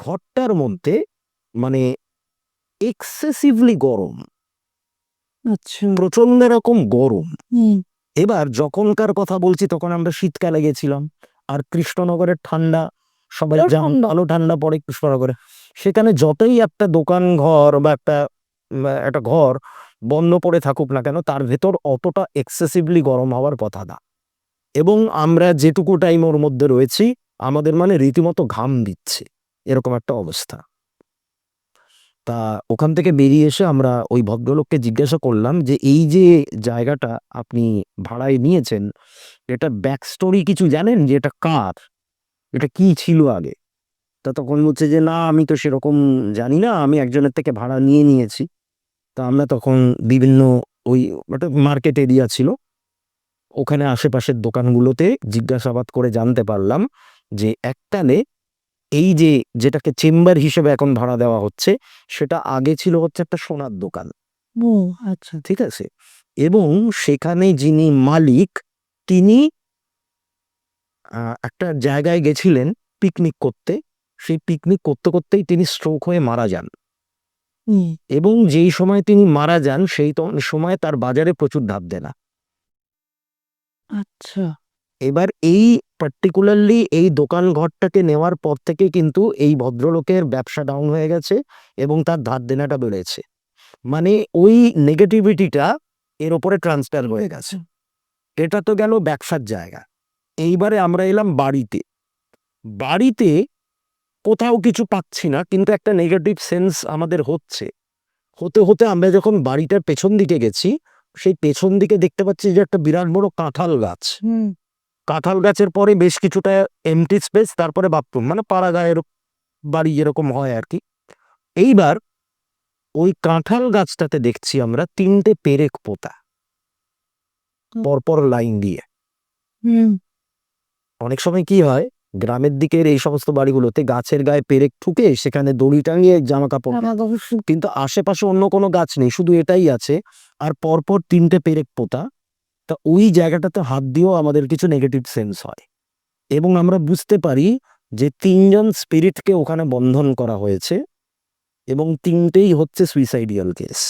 ঘরটার মধ্যে মানে এক্সেসিভলি গরম। আচ্ছা। প্রচণ্ড রকম গরম। এবার যখনকার কথা বলছি তখন আমরা শীতকালে গেছিলাম আর কৃষ্ণনগরের ঠান্ডা সবাই জান ভালো ঠান্ডা পড়ে কৃষ্ণনগরে। সেখানে যতই একটা দোকান ঘর বা একটা একটা ঘর বন্ধ পড়ে থাকুক না কেন তার ভেতর অতটা এক্সেসিভলি গরম হওয়ার কথা না। এবং আমরা যেটুকু টাইম ওর মধ্যে রয়েছি আমাদের মানে রীতিমতো ঘাম দিচ্ছে। এরকম একটা অবস্থা। তা ওখান থেকে বেরিয়ে এসে আমরা ওই ভদ্রলোককে জিজ্ঞাসা করলাম যে, এই যে জায়গাটা আপনি ভাড়ায় নিয়েছেন এটা ব্যাক স্টোরি কিছু জানেন যে এটা কার? এটা কি ছিল আগে? তা তখন বলছে যে, না, আমি তো সেরকম জানি না, আমি একজনের থেকে ভাড়া নিয়ে নিয়েছি। তা আমরা তখন বিভিন্ন ওই একটা মার্কেট এরিয়া ছিল। ওখানে আশেপাশের দোকানগুলোতে জিজ্ঞাসাবাদ করে জানতে পারলাম যে একটানে এই যে যেটাকে চেম্বার হিসেবে এখন ভাড়া দেওয়া হচ্ছে সেটা আগে ছিল হচ্ছে একটা সোনার দোকান। ও আচ্ছা। ঠিক আছে? এবং সেখানে যিনি মালিক তিনি একটা জায়গায় গেছিলেন পিকনিক করতে। সেই পিকনিক করতে করতেই তিনি স্ট্রোক হয়ে মারা যান। এবং যেই সময় তিনি মারা যান সেই সময় তার বাজারে প্রচুর ধাপ দেনা। আচ্ছা। এবার এই পার্টিকুলারলি এই দোকান ঘরটাকে নেওয়ার পর থেকে কিন্তু এই ভদ্রলোকের ব্যবসা ডাউন হয়ে গেছে এবং তার ধার দেনাটা বেড়েছে। মানে ওই নেগেটিভিটিটা এর ওপরে ট্রান্সফার হয়ে গেছে। এটা তো গেল ব্যবসার জায়গা। এইবারে আমরা এলাম বাড়িতে। বাড়িতে কোথাও কিছু পাচ্ছি না, কিন্তু একটা নেগেটিভ সেন্স আমাদের হচ্ছে। হতে হতে আমরা যখন বাড়িটার পেছন দিকে গেছি, সেই পেছন দিকে দেখতে পাচ্ছি যে একটা বিরাট বড় কাঁঠাল গাছ। কাঁঠাল গাছের পরে বেশ কিছুটা এমটি স্পেস তারপরে বাথরুম মানে পাড়া গায়ের বাড়ি যেরকম হয় আর কি। এইবার ওই কাঁঠাল গাছটাতে দেখছি আমরা তিনটে পেরেক পোতা। পরপর লাইন দিয়ে। হুম। অনেক সময় কি হয় গ্রামের দিকের এই সমস্ত বাড়িগুলোতে গাছের গায়ে পেরেক ঠুকে সেখানে দড়ি টাঙিয়ে জামা কাপড় কিন্তু আশেপাশে অন্য কোনো গাছ নেই শুধু এটাই আছে। আর পরপর তিনটে পেরেক পোতা। তা ওই জায়গাটাতে হাত দিয়েও আমাদের কিছু নেগেটিভ সেন্স হয়। এবং আমরা বুঝতে পারি যে তিনজন স্পিরিটকে ওখানে বন্ধন করা হয়েছে এবং তিনটেই হচ্ছে সুইসাইডিয়াল কেস